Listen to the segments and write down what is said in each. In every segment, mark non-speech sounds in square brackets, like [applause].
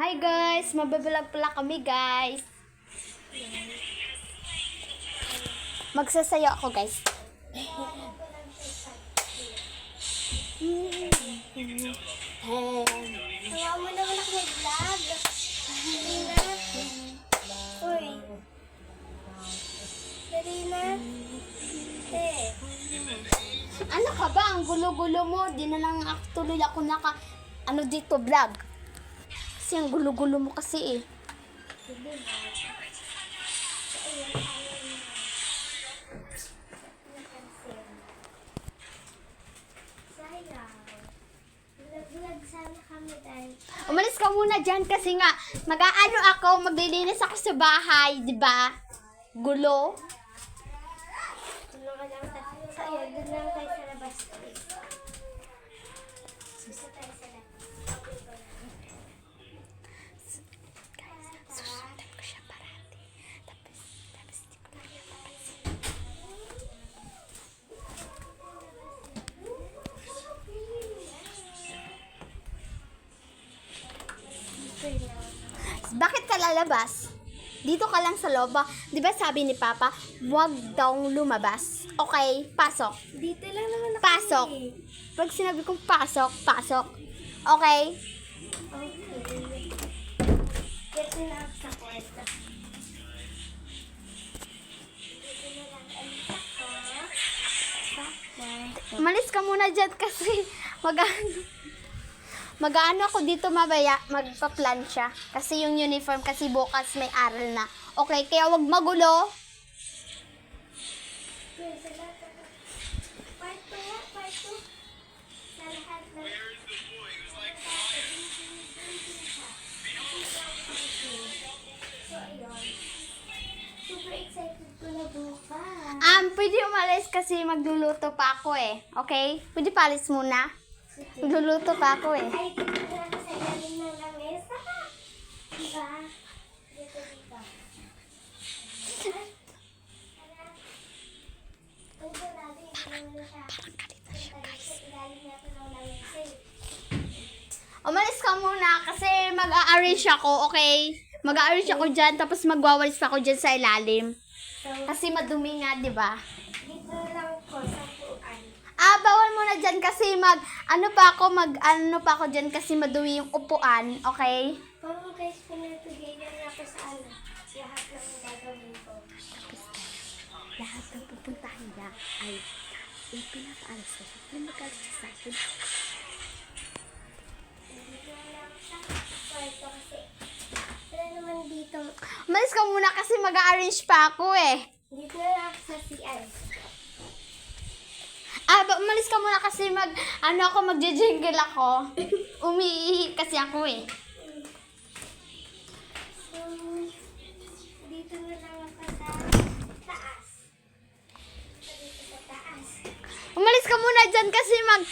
Hi guys, mababalag pala kami guys. Magsasayo ako guys. Kaya mo naman ako mag-vlog. Dali na. Uy. Dali na. Eh. Ano ka ba? Ang gulo-gulo mo. Di na lang ako tuloy ako naka ano dito vlog. Kasi ang gulo-gulo mo kasi eh. Umalis ka muna dyan kasi nga mag-aano ako, maglilinis ako sa bahay, di ba? Gulo. Tulungan lang tayo. Ayun. Doon lang tayo sa labas. Dito tayo sa labas. Susundan ko siya parati. Tapos, tapos di ko na siya papansin. Bakit ka lalabas? Dito ka lang sa loob. Di ba sabi ni Papa, huwag daw lumabas. Okay, pasok. Dito lang naman ako. Pasok. eh. Pag sinabi kong pasok, pasok. Okay? Okay. Dito na ako sa kwarto. Dito na lang ulit ako. Bakit? Umalis ka muna dyan kasi [laughs] mag Mag-ano ako dito mabaya, magpa-plancha. Kasi yung uniform kasi bukas may aral na. Okay, kaya wag magulo. Um, pwede umalis kasi magluluto pa ako eh. Okay? Pwede palis muna. Magluluto pa ako eh. Ay, dito na ako sa ilalim ng lamesa. Diba? Dito, dito. Na siya. Parang galit na siya, guys. Umalis ka muna kasi mag-a-arrange ako, okay? Mag-a-arrange ako dyan, tapos magwawalis ako dyan sa ilalim. Kasi madumi nga, di ba? dito lang ko sa. Ah, bawal mo na dyan kasi mag, ano pa ako, mag, ano pa ako dyan kasi madumi yung upuan, okay? Parang guys, pinatugay na ako sa ano. Lahat ng gagawin ko. Lahat ng pupuntahan niya ay ipinapaalis ko siya. Kung magalit siya sa akin, na. Umalis ka muna kasi mag-arrange pa ako eh. Dito na lang sa CR. Ah, ba, umalis ka muna kasi mag, ano ako, magja-jingle ako. [laughs] Umiihi kasi ako eh. So, dito na lang ako sa taas. Dito sa taas. Umalis ka muna dyan kasi mag...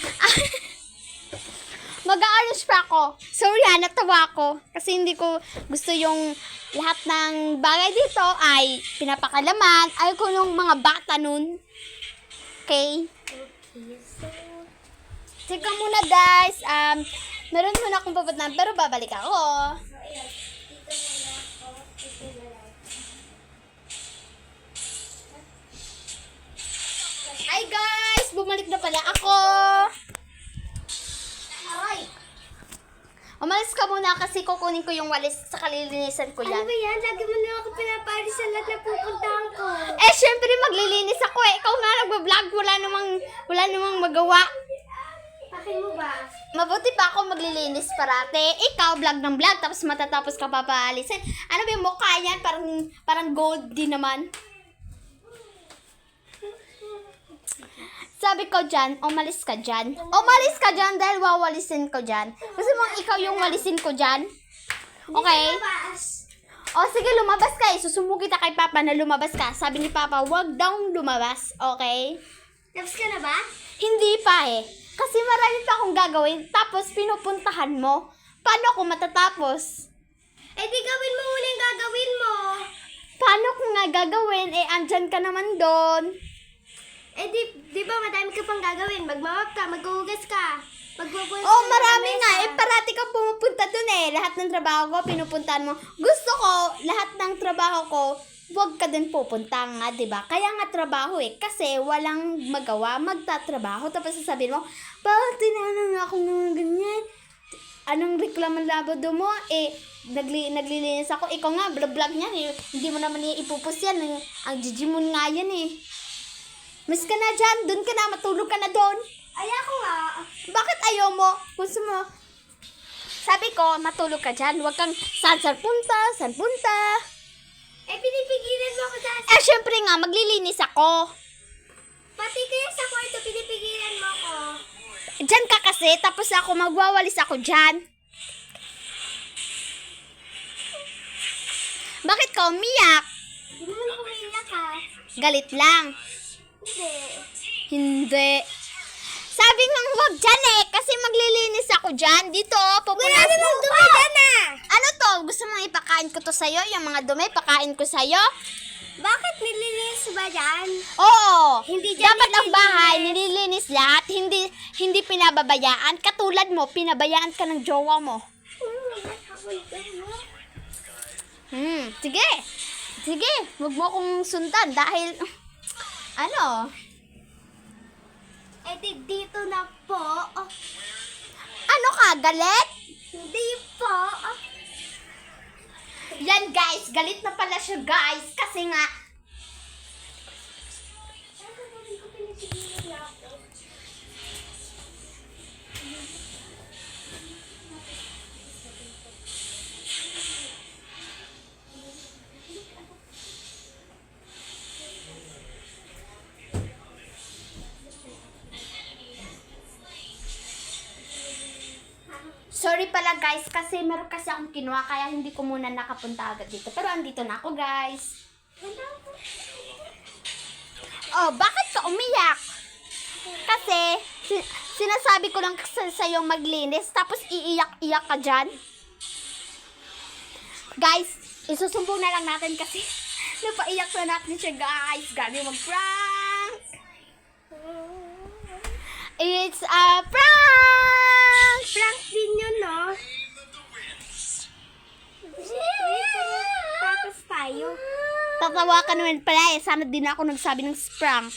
[laughs] mag-arrange pa ako. Sorry ha, natawa ako. Kasi hindi ko gusto yung lahat ng bagay dito ay pinapakalaman. Ayaw ko nung mga bata nun. Okay? Okay, so, Teka muna guys. Um, meron muna akong pupuntahan pero babalik ako. so. Dito ako. Dito lang. Hi guys! Bumalik na pala ako! Aray! Umalis ka muna kasi kukunin ko yung walis sa kalilinisan ko Ano yan. ba yan? Lagi mo na ako pinaparis sa lahat na pupuntahan ko. Eh, syempre maglilinis ako eh. Ikaw nga nagbablog, wala namang, wala namang magawa. Akin mo ba? Mabuti pa ako maglilinis parate. Ikaw, vlog ng vlog, tapos matatapos ka papaalisin. Ano ba yung mukha yan? Parang, parang gold din naman. Sabi ko dyan, umalis ka dyan. Umalis ka dyan dahil wawalisin ko dyan. Gusto mo ikaw yung walisin ko dyan? Okay? O sige, lumabas ka. Susumo kita kay Papa na lumabas ka. Sabi ni Papa, wag daw lumabas. Okay? Tapos ka na ba? Hindi pa eh. Kasi marami pa akong gagawin. Tapos pinupuntahan mo. Paano ako matatapos? Eh di gawin mo muna yung gagawin mo. Paano ko nga gagawin? Eh, andyan ka naman doon. Eh di, di ba madami ka pang gagawin? Magmamap ka, maghuhugas ka. Oh, marami nga. Eh, parati ka pumupunta dun eh. Lahat ng trabaho ko, pinupuntahan mo. Gusto ko, lahat ng trabaho ko, huwag ka din pupunta nga, di ba? Kaya nga trabaho eh. Kasi walang magawa, magtatrabaho. Tapos sasabihin mo, bakit tinanong ako ng ganyan? Anong reklamo labado mo? Eh, nagli naglilinis ako. Ikaw nga, vlog-vlog niyan eh. Hindi mo naman iipupus yan. Ang, ang jijimon nga yan eh. Miss ka na dyan. Doon ka na. Matulog ka na doon. Ay, ako nga. Bakit ayaw mo? Gusto mo? Sabi ko, matulog ka dyan. Huwag kang saan saan punta, saan punta. Eh, pinipigilan mo ako dahil Eh, syempre nga, maglilinis ako. Pati kaya sa kwarto, pinipigilan mo ako. Dyan ka kasi, tapos ako magwawalis ako dyan. Bakit ka umiyak? Hindi mo naman umiiyak ha. Galit lang. Hindi. Hindi. Sabi nga huwag dyan eh, kasi maglilinis ako dyan. Dito, pupunas Wala namang dumi dyan ah! Ano to? Gusto mo ipakain ko to sa'yo? Yung mga dumi, pakain ko sa'yo? Bakit nililinis ba dyan? Oo. Hindi dyan Dapat ang bahay, nililinis lahat. Hindi, hindi pinababayaan. Katulad mo, pinabayaan ka ng jowa mo. Hmm, sige. Sige, huwag mo akong sundan dahil, ano, Di, dito na po. Ano ka, galit? hindi po. Yan guys, galit na pala siya guys. Kasi nga, sorry pala guys kasi meron kasi akong kinuha kaya hindi ko muna nakapunta agad dito. Pero andito na ako guys. Oh, bakit ka umiyak? Kasi, si- sinasabi ko lang sa sa'yo maglinis, tapos iiyak-iyak ka dyan. Guys, isusumbong na lang natin kasi [laughs] napaiyak na natin siya guys. Gabi mag-prank. It's a prank! Prank tayo. Tatawa ka naman pala eh. Sana din ako nagsabi ng prank.